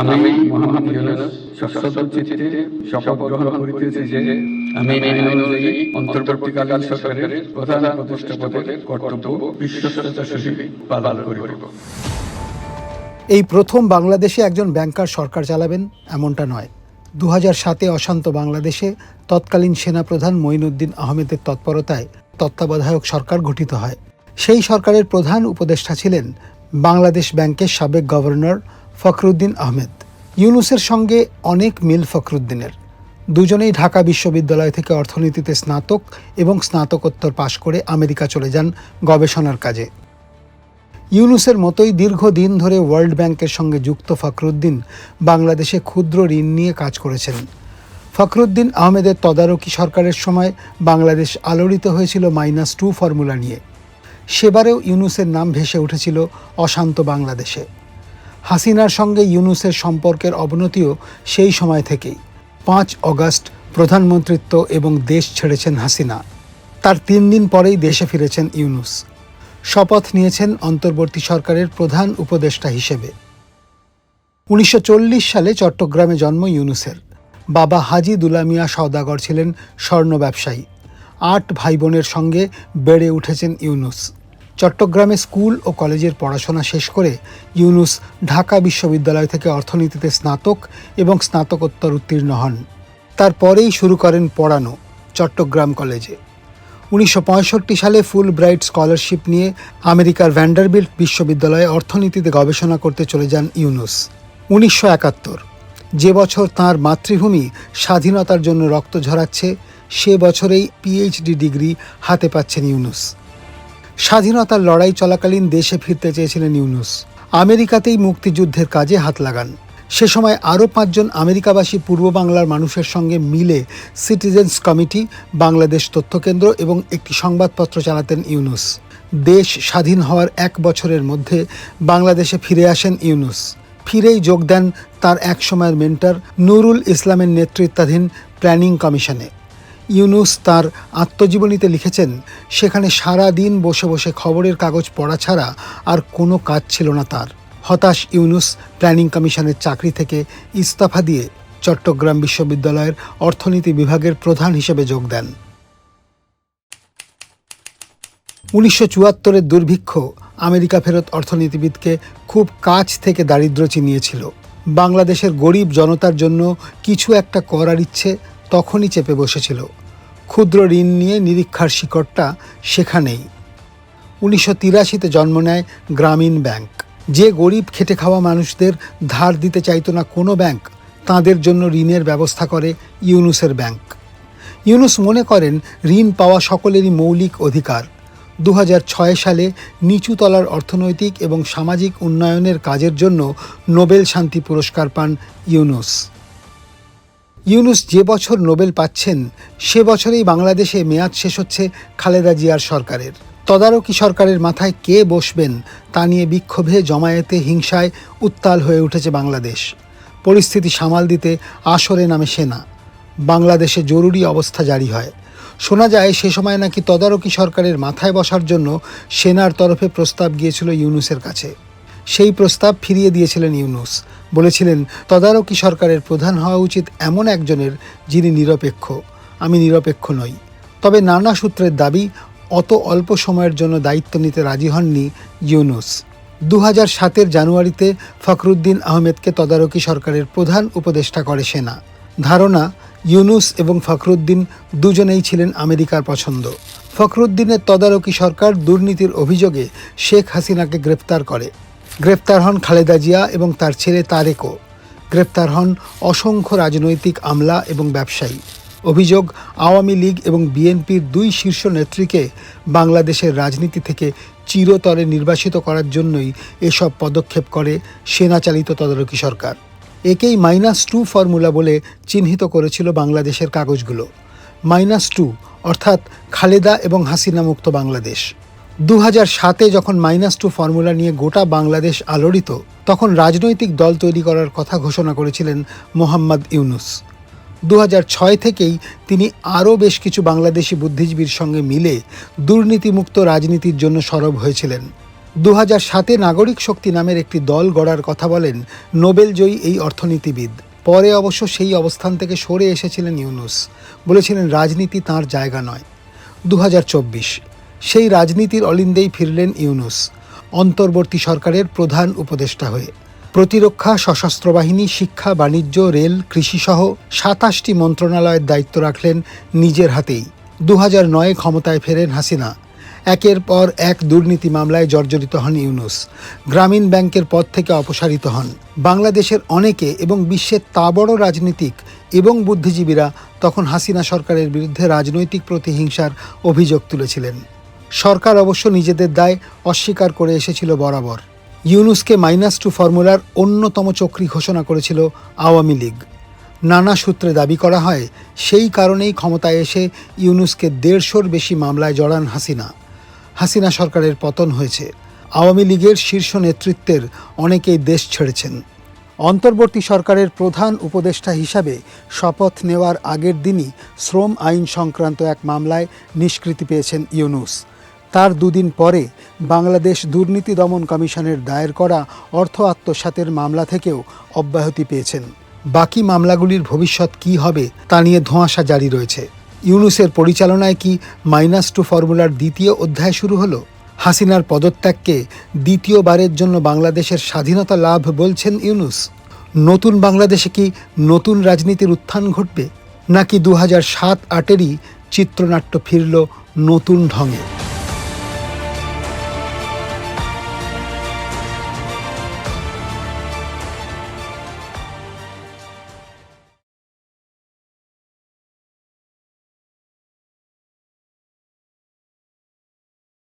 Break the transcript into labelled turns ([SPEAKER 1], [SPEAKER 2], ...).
[SPEAKER 1] আমি মোহাম্মদ ইউনুস সশ্রদ্ধ চিত্তে শপথ গ্রহণ করিতেছি যে আমি আইন অনুযায়ী অন্তর্বর্তীকালীন সরকারের প্রধান কর্তব্য বিশ্বস্ততার সহিত পালন করিব।
[SPEAKER 2] এই প্রথম বাংলাদেশে একজন ব্যাংকার সরকার চালাবেন এমনটা নয়। দু সাতে অশান্ত বাংলাদেশে তৎকালীন সেনাপ্রধান মঈনুদ্দিন আহমেদের তৎপরতায় তত্ত্বাবধায়ক সরকার গঠিত হয়। সেই সরকারের প্রধান উপদেষ্টা ছিলেন বাংলাদেশ ব্যাংকের সাবেক গভর্নর ফখরুদ্দিন আহমেদ। ইউনুসের সঙ্গে অনেক মিল ফখরুদ্দিনের। দুজনেই ঢাকা বিশ্ববিদ্যালয় থেকে অর্থনীতিতে স্নাতক এবং স্নাতকোত্তর পাশ করে আমেরিকা চলে যান গবেষণার কাজে। ইউনুসের মতোই দীর্ঘদিন ধরে ওয়ার্ল্ড ব্যাংকের সঙ্গে যুক্ত ফখরুদ্দিন বাংলাদেশে ক্ষুদ্র ঋণ নিয়ে কাজ করেছেন। ফখরুদ্দিন আহমেদের তদারকি সরকারের সময় বাংলাদেশ আলোড়িত হয়েছিল মাইনাস টু ফর্মুলা নিয়ে। সেবারেও ইউনুসের নাম ভেসে উঠেছিল অশান্ত বাংলাদেশে। হাসিনার সঙ্গে ইউনুসের সম্পর্কের অবনতিও সেই সময় থেকেই। পাঁচ অগাস্ট, প্রধানমন্ত্রিত্ব এবং দেশ ছেড়েছেন হাসিনা। তার তিন দিন পরেই দেশে ফিরেছেন ইউনুস। শপথ নিয়েছেন অন্তর্বর্তী সরকারের প্রধান উপদেষ্টা হিসেবে। উনিশশো চল্লিশ সালে চট্টগ্রামে জন্ম ইউনুসের। বাবা হাজি দুলামিয়া সওদাগর ছিলেন স্বর্ণ ব্যবসায়ী। আট ভাই বোনের সঙ্গে বেড়ে উঠেছেন ইউনুস। চট্টগ্রামে স্কুল ও কলেজের পড়াশোনা শেষ করে ইউনুস ঢাকা বিশ্ববিদ্যালয় থেকে অর্থনীতিতে স্নাতক এবং স্নাতকোত্তর উত্তীর্ণ হন। তারপরেই শুরু করেন পড়ানো চট্টগ্রাম কলেজে। উনিশশো পঁয়ষট্টি সালে ফুল ব্রাইট স্কলারশিপ নিয়ে আমেরিকার ভ্যান্ডারবিল্ট বিশ্ববিদ্যালয়ে অর্থনীতিতে গবেষণা করতে চলে যান ইউনুস। উনিশশো একাত্তর, যে বছর তাঁর মাতৃভূমি স্বাধীনতার জন্য রক্ত ঝরাচ্ছে, সে বছরেই পিএইচডি ডিগ্রি হাতে পাচ্ছেন ইউনুস। স্বাধীনতার লড়াই চলাকালীন দেশে ফিরতে চেয়েছিলেন ইউনুস। আমেরিকাতেই মুক্তিযুদ্ধের কাজে হাত লাগান। সে সময় আরও পাঁচজন আমেরিকাবাসী পূর্ব বাংলার মানুষের সঙ্গে মিলে সিটিজেন্স কমিটি, বাংলাদেশ তথ্যকেন্দ্র এবং একটি সংবাদপত্র চালাতেন ইউনুস। দেশ স্বাধীন হওয়ার এক বছরের মধ্যে বাংলাদেশে ফিরে আসেন ইউনুস। ফিরেই যোগ দেন তার এক সময়ের মেন্টর নুরুল ইসলামের নেতৃত্বাধীন প্ল্যানিং কমিশনে। ইউনুস তার আত্মজীবনীতে লিখেছেন, সেখানে সারা দিন বসে বসে খবরের কাগজ পড়া ছাড়া আর কোনো কাজ ছিল না তার। হতাশ ইউনুস প্ল্যানিং কমিশনের চাকরি থেকে ইস্তফা দিয়ে চট্টগ্রাম বিশ্ববিদ্যালয়ের অর্থনীতি বিভাগের প্রধান হিসেবে যোগ দেন। উনিশশো চুয়াত্তরের দুর্ভিক্ষ আমেরিকা ফেরত অর্থনীতিবিদকে খুব কাছ থেকে দারিদ্র চিনিয়েছিল। বাংলাদেশের গরিব জনতার জন্য কিছু একটা করার ইচ্ছে তখনই চেপে বসেছিল। ক্ষুদ্র ঋণ নিয়ে নিরীক্ষার শিকড়টা সেখানেই। উনিশশো তিরাশিতে জন্ম নেয় গ্রামীণ ব্যাংক। যে গরিব খেটে খাওয়া মানুষদের ধার দিতে চাইতো না কোনো ব্যাংক, তাদের জন্য ঋণের ব্যবস্থা করে ইউনুসের ব্যাংক। ইউনুস মনে করেন, ঋণ পাওয়া সকলেরই মৌলিক অধিকার। দু হাজার ছয় সালে নিচুতলার অর্থনৈতিক এবং সামাজিক উন্নয়নের কাজের জন্য নোবেল শান্তি পুরস্কার পান ইউনুস। ইউনুস যে বছর নোবেল পাচ্ছেন, সে বছরেই বাংলাদেশে মেয়াদ শেষ হচ্ছে খালেদা জিয়ার সরকারের। তদারকি সরকারের মাথায় কে বসবেন, তা নিয়ে বিক্ষোভে জমায়েতে হিংসায় উত্তাল হয়ে উঠেছে বাংলাদেশ। পরিস্থিতি সামাল দিতে আসরে নামে সেনা। বাংলাদেশে জরুরি অবস্থা জারি হয়। শোনা যায়, সে সময় নাকি তদারকি সরকারের মাথায় বসার জন্য সেনার তরফে প্রস্তাব গিয়েছিল ইউনুসের কাছে। সেই প্রস্তাব ফিরিয়ে দিয়েছিলেন ইউনুস। বলেছিলেন, তদারকি সরকারের প্রধান হওয়া উচিত এমন একজনের যিনি নিরপেক্ষ। আমি নিরপেক্ষ নই। তবে নানা সূত্রের দাবি, অত অল্প সময়ের জন্য দায়িত্ব নিতে রাজি হননি ইউনুস। দু হাজার সাতের জানুয়ারিতে ফখরুদ্দিন আহমেদকে তদারকি সরকারের প্রধান উপদেষ্টা করে সেনা। ধারণা, ইউনুস এবং ফখরুদ্দিন দুজনেই ছিলেন আমেরিকার পছন্দ। ফখরুদ্দিনের তদারকি সরকার দুর্নীতির অভিযোগে শেখ হাসিনাকে গ্রেপ্তার করে। গ্রেপ্তার হন খালেদা জিয়া এবং তার ছেলে তারেকও। গ্রেপ্তার হন অসংখ্য রাজনৈতিক আমলা এবং ব্যবসায়ী। অভিযোগ, আওয়ামী লীগ এবং বিএনপির দুই শীর্ষ নেত্রীকে বাংলাদেশের রাজনীতি থেকে চিরতরে নির্বাসিত করার জন্যই এসব পদক্ষেপ করে সেনাচালিত তদারকি সরকার। একেই মাইনাস টু ফর্মুলা বলে চিহ্নিত করেছিল বাংলাদেশের কাগজগুলো। মাইনাস টু অর্থাৎ খালেদা এবং হাসিনা মুক্ত বাংলাদেশ। দু সাতে যখন মাইনাস টু ফর্মুলা নিয়ে গোটা বাংলাদেশ আলোড়িত, তখন রাজনৈতিক দল তৈরি করার কথা ঘোষণা করেছিলেন মোহাম্মদ ইউনুস। দু ছয় থেকেই তিনি আরও বেশ কিছু বাংলাদেশি বুদ্ধিজীবীর সঙ্গে মিলে দুর্নীতিমুক্ত রাজনীতির জন্য সরব হয়েছিলেন। দু সাতে নাগরিক শক্তি নামের একটি দল গড়ার কথা বলেন নোবেলজয়ী এই অর্থনীতিবিদ। পরে অবশ্য সেই অবস্থান থেকে সরে এসেছিলেন ইউনুস। বলেছিলেন, রাজনীতি তার জায়গা নয়। দু সেই রাজনীতির অলিন্দেই ফিরলেন ইউনুস, অন্তর্বর্তী সরকারের প্রধান উপদেষ্টা হয়ে। প্রতিরক্ষা, সশস্ত্র বাহিনী, শিক্ষা, বাণিজ্য, রেল, কৃষিসহ সাতাশটি মন্ত্রণালয়ের দায়িত্ব রাখলেন নিজের হাতেই। দু নয়ে ক্ষমতায় ফেরেন হাসিনা। একের পর এক দুর্নীতি মামলায় জর্জরিত হন ইউনুস। গ্রামীণ ব্যাংকের পদ থেকে অপসারিত হন। বাংলাদেশের অনেকে এবং বিশ্বের তা বড় রাজনীতিক এবং বুদ্ধিজীবীরা তখন হাসিনা সরকারের বিরুদ্ধে রাজনৈতিক প্রতিহিংসার অভিযোগ তুলেছিলেন। সরকার অবশ্য নিজেদের দায় অস্বীকার করে এসেছিল বরাবর। ইউনুসকে মাইনাস টু ফর্মুলার অন্যতম চক্রী ঘোষণা করেছিল আওয়ামী লীগ। নানা সূত্রে দাবি করা হয়, সেই কারণেই ক্ষমতায় এসে ইউনুসকে দেড়শোর বেশি মামলায় জড়ান হাসিনা। হাসিনা সরকারের পতন হয়েছে। আওয়ামী লীগের শীর্ষ নেতৃত্বের অনেকেই দেশ ছেড়েছেন। অন্তর্বর্তী সরকারের প্রধান উপদেষ্টা হিসাবে শপথ নেওয়ার আগের দিনই শ্রম আইন সংক্রান্ত এক মামলায় নিষ্কৃতি পেয়েছেন ইউনুস। তার দুদিন পরে বাংলাদেশ দুর্নীতি দমন কমিশনের দায়ের করা অর্থ আত্মসাতের মামলা থেকেও অব্যাহতি পেয়েছেন। বাকি মামলাগুলির ভবিষ্যৎ কী হবে তা নিয়ে ধোঁয়াশা জারি রয়েছে। ইউনুসের পরিচালনায় কি মাইনাস টু ফর্মুলার দ্বিতীয় অধ্যায় শুরু হলো? হাসিনার পদত্যাগকে দ্বিতীয়বারের জন্য বাংলাদেশের স্বাধীনতা লাভ বলছেন ইউনুস? নতুন বাংলাদেশে কি নতুন রাজনীতির উত্থান ঘটবে? নাকি দু হাজার সাত আটেরই চিত্রনাট্য ফিরল নতুন ঢঙে?